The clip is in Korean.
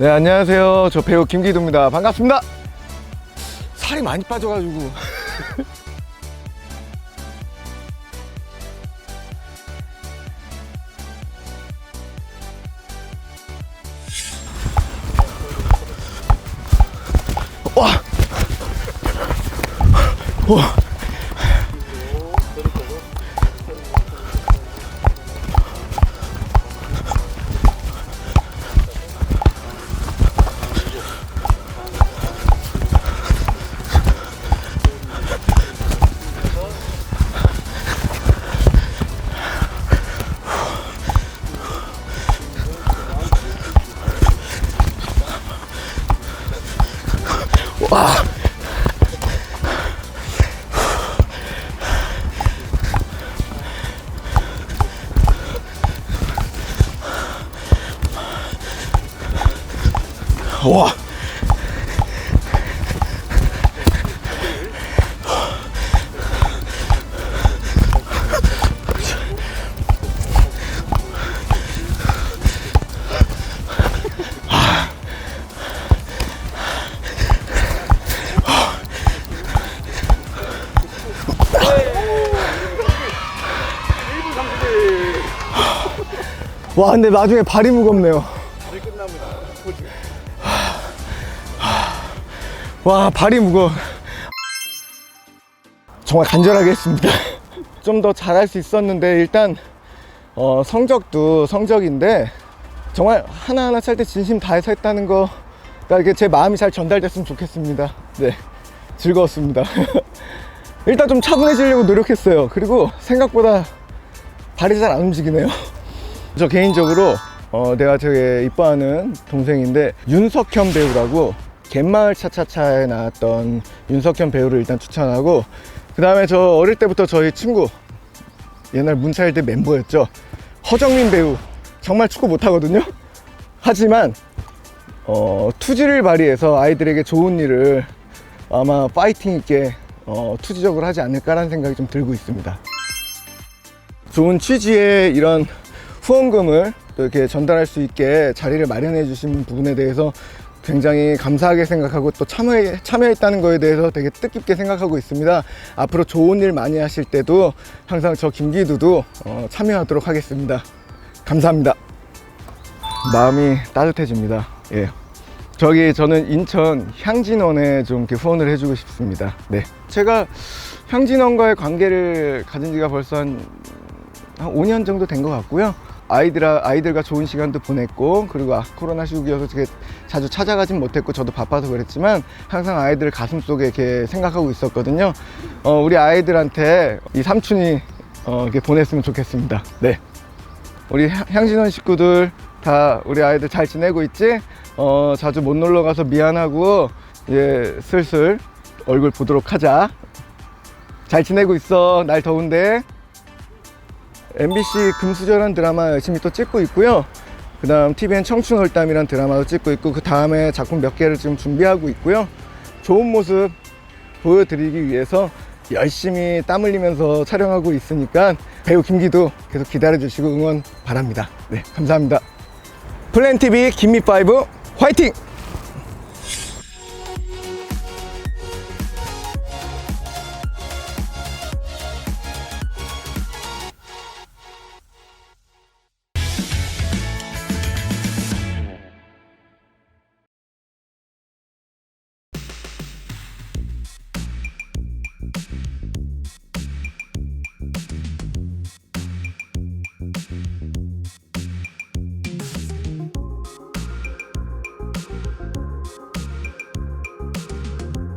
네, 안녕하세요. 저 배우 김기도입니다. 반갑습니다. 살이 많이 빠져가지고. 와! 와! 와! 와! 와, 근데 나중에 발이 무겁네요. 와, 발이 무거워. 정말 간절하게 했습니다. 좀 더 잘할 수 있었는데, 일단, 어, 성적도 성적인데, 정말 하나하나 찰 때 진심 다해서 했다는 거, 그러니까 제 마음이 잘 전달됐으면 좋겠습니다. 네. 즐거웠습니다. 일단 좀 차분해지려고 노력했어요. 그리고 생각보다 발이 잘 안 움직이네요. 저 개인적으로 어, 내가 되게 이뻐하는 동생인데 윤석현 배우라고 갯마을 차차차에 나왔던 윤석현 배우를 일단 추천하고 그 다음에 저 어릴 때부터 저희 친구 옛날 문차일드 멤버였죠. 허정민 배우. 정말 축구 못하거든요. 하지만 어, 투지를 발휘해서 아이들에게 좋은 일을 아마 파이팅 있게 어, 투지적으로 하지 않을까라는 생각이 좀 들고 있습니다. 좋은 취지의 이런 후원금을 또 이렇게 전달할 수 있게 자리를 마련해 주신 부분에 대해서 굉장히 감사하게 생각하고 또 참여, 참여했다는 거에 대해서 되게 뜻깊게 생각하고 있습니다. 앞으로 좋은 일 많이 하실 때도 항상 저 김기두도 어, 참여하도록 하겠습니다. 감사합니다. 마음이 따뜻해집니다. 예. 저기 저는 인천 향진원에 좀 이렇게 후원을 해주고 싶습니다. 네. 제가 향진원과의 관계를 가진 지가 벌써 한, 한 5년 정도 된 것 같고요. 아이들, 아이들과 좋은 시간도 보냈고, 그리고 아, 코로나 시국이어서 자주 찾아가진 못했고, 저도 바빠서 그랬지만, 항상 아이들 가슴 속에 이렇게 생각하고 있었거든요. 어, 우리 아이들한테 이 삼촌이 어, 이렇게 보냈으면 좋겠습니다. 네. 우리 향- 향신원 식구들 다 우리 아이들 잘 지내고 있지? 어, 자주 못 놀러 가서 미안하고 이제 슬슬 얼굴 보도록 하자. 잘 지내고 있어. 날 더운데. MBC 금수저란 드라마 열심히 또 찍고 있고요. 그 다음 TVN 청춘월담이란 드라마도 찍고 있고 그 다음에 작품 몇 개를 지금 준비하고 있고요. 좋은 모습 보여드리기 위해서 열심히 땀 흘리면서 촬영하고 있으니까 배우 김기도 계속 기다려주시고 응원 바랍니다. 네, 감사합니다. 플랜TV 김미5 화이팅!